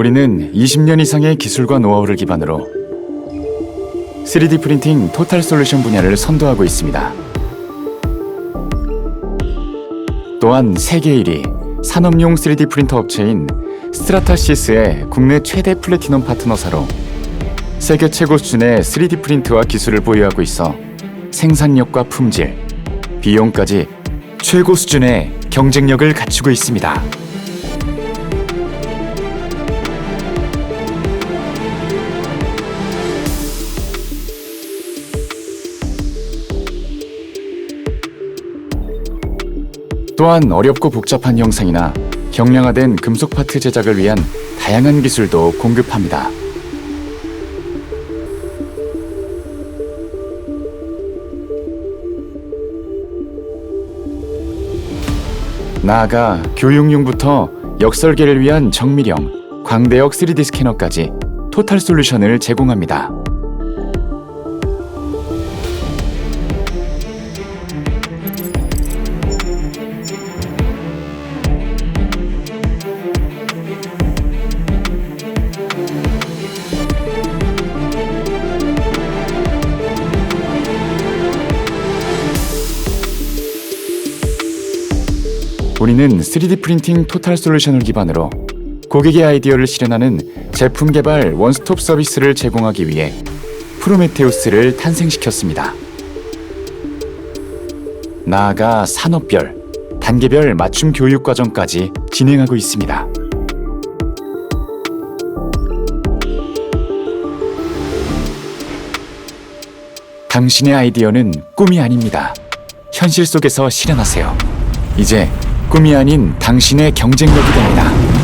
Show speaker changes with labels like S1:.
S1: 우리는 20년 이상의 기술과 노하우를 기반으로 3D 프린팅 토탈 솔루션 분야를 선도하고 있습니다. 또한 세계 1위 산업용 3D 프린터 업체인 스트라타시스의 국내 최대 플래티넘 파트너사로 세계 최고 수준의 3D 프린트와 기술을 보유하고 있어 생산력과 품질, 비용까지 최고 수준의 경쟁력을 갖추고 있습니다. 또한 어렵고 복잡한 형상이나 경량화된 금속 파트 제작을 위한 다양한 기술도 공급합니다. 나아가 교육용부터 역설계를 위한 정밀형, 광대역 3D 스캐너까지 토탈 솔루션을 제공합니다. 우리는 3D 프린팅 토탈 솔루션을 기반으로 고객의 아이디어를 실현하는 제품 개발 원스톱 서비스를 제공하기 위해 프로메테우스를 탄생시켰습니다. 나아가 산업별, 단계별 맞춤 교육 과정까지 진행하고 있습니다. 당신의 아이디어는 꿈이 아닙니다. 현실 속에서 실현하세요. 이제 꿈이 아닌 당신의 경쟁력이 됩니다.